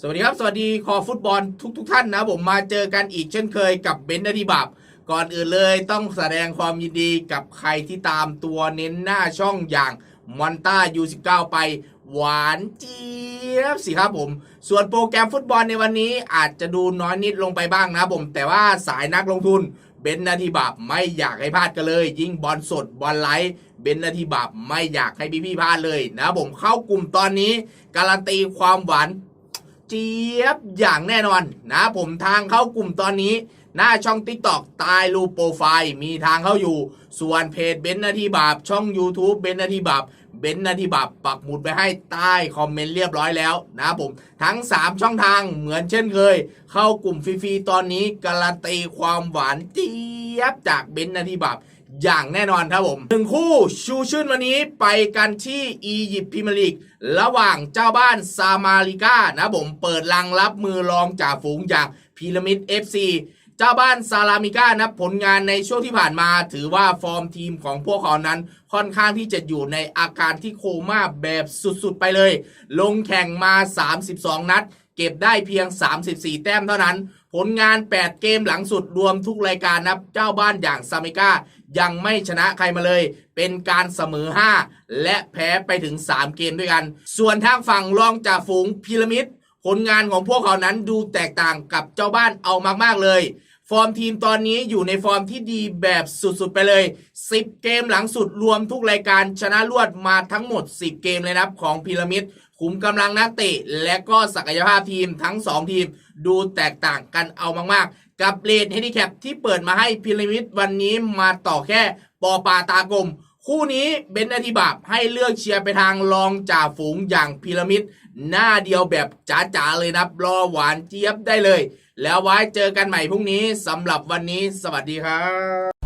สวัสดีครับ สวัสดีคอฟุตบอลทุกทท่านนะผมมาเจอกันอีกเช่นเคยกับเบนซ์อธิบับก่อนอื่นเลยต้องแสดงความยินดีกับใครที่ตามตัวเน้นหน้าช่องอย่างมอนต้า U19 ไป หวานเจี๊ยบสิครับผม ส่วนโปรแกรมฟุตบอลในวันนี้อาจจะดูน้อยนิดลงไปบ้างนะผม แต่ว่าสายนักลงทุนเบนนาทีบับไม่อยากให้พลาดกันเลย ยิ่งบอลสดบอลไลท์เบนนาทีบับไม่อยากให้พี่ๆพลาดเลยนะผมเข้ากลุ่มตอนนี้ การันตีความหวาน เจี๊ยบอย่างแน่นอนนะผมทางเข้ากลุ่มตอนนี้ หน้าช่อง t ิ k t o k ตายรูปโปรไฟล์มีทางเข้าอยู่ ส่วนเพจเบนนาทีบาปช่อง YouTube เบนนาทีบาปเบนนาทีบาปปักหมุดไปให้ใต้คอมเมนต์เรียบร้อยแล้วนะผมทั้ง 3 ช่องทางเหมือนเช่นเคย เข้ากลุ่มฟรีๆตอนนี้การันตีความหวานเจี๊ยบจากเบนนาทีบาป อย่างแน่นอนครับผมหนึ่งคู่ชูชื่นวันนี้ไปกันที่อียิปต์พรีเมียร์ลีกระหว่างเจ้าบ้านซามาริก้านะผมเปิดลังรับมือรองจากฝูงจากพีระมิด FC เจ้าบ้านซาลามิก้านะผลงานในช่วงที่ผ่านมา ถือว่าฟอร์มทีมของพวกเขานั้นค่อนข้างที่จะอยู่ในอาการที่โคม่าแบบสุดๆไปเลย ลงแข่งมา 32 นัด เก็บได้เพียง 34 แต้มเท่านั้น ผลงาน 8 เกมหลังสุดรวมทุกรายการนับ เจ้าบ้านอย่างซามิก้ายังไม่ชนะใครมาเลย เป็นการเสมอ 5 และแพ้ไปถึง 3 เกมด้วยกัน ส่วนทางฝั่งรองจาฝูงพีระมิด ผลงานของพวกเขานั้นดูแตกต่างกับเจ้าบ้านเอามากๆเลย ฟอร์มทีมตอนนี้อยู่ในฟอร์มที่ดีแบบสุดๆไปเลย 10 เกมหลังสุดรวมทุกรายการชนะรวดมาทั้งหมด 10 เกมเลยนะครับของพีระมิดขุมกำลังนักเตะและก็ศักยภาพทีมทั้ง 2 ทีมดูแตกต่างกันเอามากๆ กับเลดเฮดิแคปที่เปิดมาให้พีระมิดวันนี้มาต่อแค่ปอปาตากลม คู่นี้เบนนาทิบาบให้เลือกเชียร์ไปทางรองจ่าฝูงอย่างพีระมิด หน้าเดียวแบบจ๋าๆเลยนะครับรอหวานเจี๊ยบได้เลย แล้วไว้เจอกันใหม่พรุ่งนี้สำหรับวันนี้ สวัสดีครับ